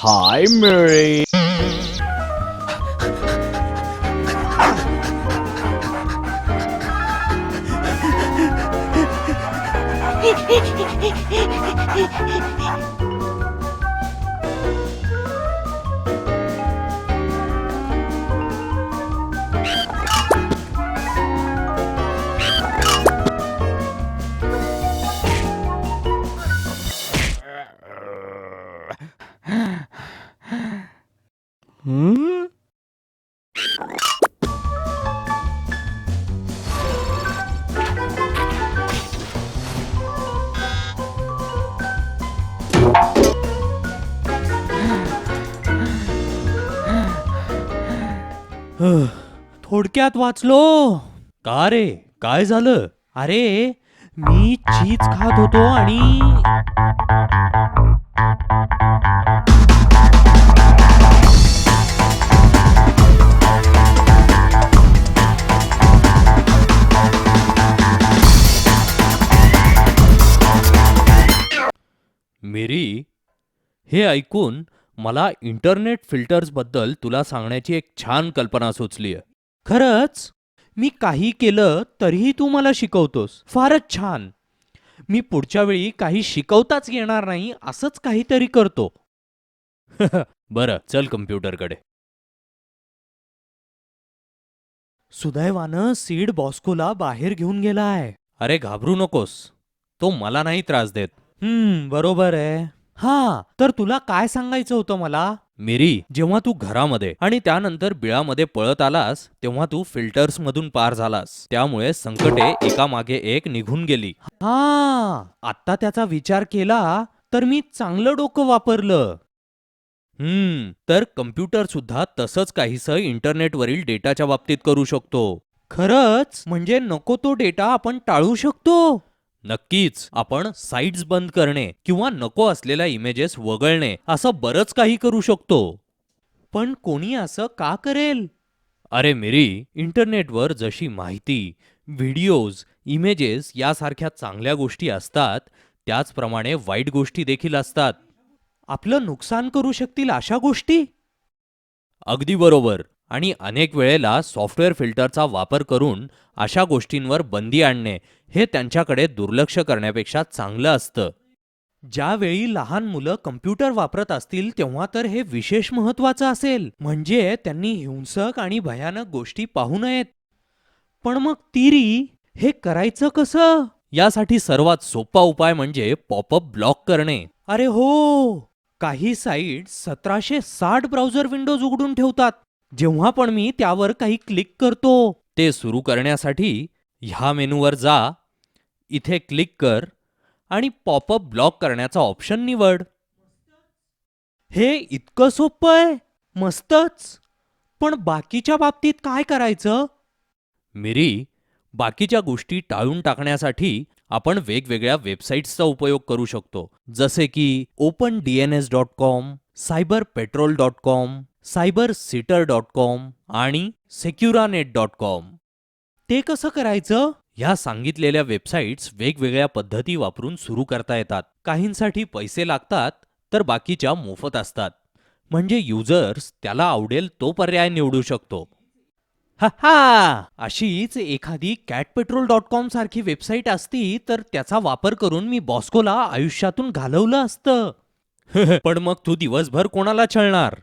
Hi, Murray. Hmm? थोडक्यात वाचलो. का रे? काय झालं? अरे मी चीज खात होतो आणि मेरी हे ऐकून मला इंटरनेट फिल्टर्सबद्दल तुला सांगण्याची एक छान कल्पना सुचली आहे खरंच? मी काही केलं तरीही तू मला शिकवतोस. फारच छान. मी पुढच्या वेळी काही शिकवताच येणार नाही असंच काहीतरी करतो. बरं चल कम्प्युटरकडे. सुदैवानं सीड बॉस्कोला बाहेर घेऊन गेलाय. अरे घाबरू नकोस. तो मला नाही त्रास देत. हम्म बरोबर आहे. हा तर तुला काय सांगायचं होतं मला? मेरी जेव्हा तू घरामध्ये आणि त्यानंतर बिळामध्ये पळत आलास तेव्हा तू फिल्टर्स मधून पार झालास. त्यामुळे संकटे एकामागे एक निघून गेली. हा आता त्याचा विचार केला तर मी चांगलं डोकं वापरलं. हम्म तर कम्प्युटर सुद्धा तसंच काहीसं इंटरनेटवरील डेटाच्या बाबतीत करू शकतो. खरंच? म्हणजे नको तो डेटा आपण टाळू शकतो? नक्कीच आपण साईट्स बंद करणे किंवा नको असलेल्या इमेजेस वगळणे असं बरंच काही करू शकतो. पण कोणी असं का करेल? अरे मेरी इंटरनेटवर जशी माहिती व्हिडिओज इमेजेस यासारख्या चांगल्या गोष्टी असतात त्याचप्रमाणे वाईट गोष्टी देखील असतात. आपलं नुकसान करू शकतील अशा गोष्टी? अगदी बरोबर. आणि अनेक वेळेला सॉफ्टवेअर फिल्टरचा वापर करून अशा गोष्टींवर बंदी आणणे हे त्यांच्याकडे दुर्लक्ष करण्यापेक्षा चांगलं असतं. ज्यावेळी लहान मुलं कम्प्युटर वापरत असतील तेव्हा तर हे विशेष महत्वाचं असेल. म्हणजे त्यांनी हिंसक आणि भयानक गोष्टी पाहू नयेत. पण मग तिरी हे करायचं कसं? यासाठी सर्वात सोपा उपाय म्हणजे पॉपअप ब्लॉक करणे. अरे हो! काही साईट सतराशे साठ ब्राउझर विंडोज उघडून ठेवतात. जेव्हा पण मी त्यावर काही क्लिक करतो ते सुरू करण्यासाठी ह्या मेनूवर जा इथे क्लिक कर आणि पॉपअप ब्लॉक करण्याचा ऑप्शन निवड. हे इतकं सोपं आहे? मस्तच! पण बाकीच्या बाबतीत काय करायचं? मिरी बाकीच्या गोष्टी टाळून टाकण्यासाठी आपण वेगवेगळ्या वेबसाईट्सचा उपयोग करू शकतो. जसे की open D N S dot com cyber patrol dot com cyber sitter dot com आणि सेक्युरानेट डॉट कॉम. ते कसं करायचं? ह्या सांगितलेल्या वेबसाईट्स वेगवेगळ्या पद्धती वापरून सुरू करता येतात. काहींसाठी पैसे लागतात तर बाकीच्या मोफत असतात. म्हणजे युजर्स त्याला आवडेल तो पर्याय निवडू शकतो. हा हा अशीच एखादी कॅट पेट्रोल डॉट कॉम सारखी वेबसाईट असती तर त्याचा वापर करून मी बॉस्कोला आयुष्यातून घालवलं असतं. पण मग तू दिवसभर कोणाला छळणार?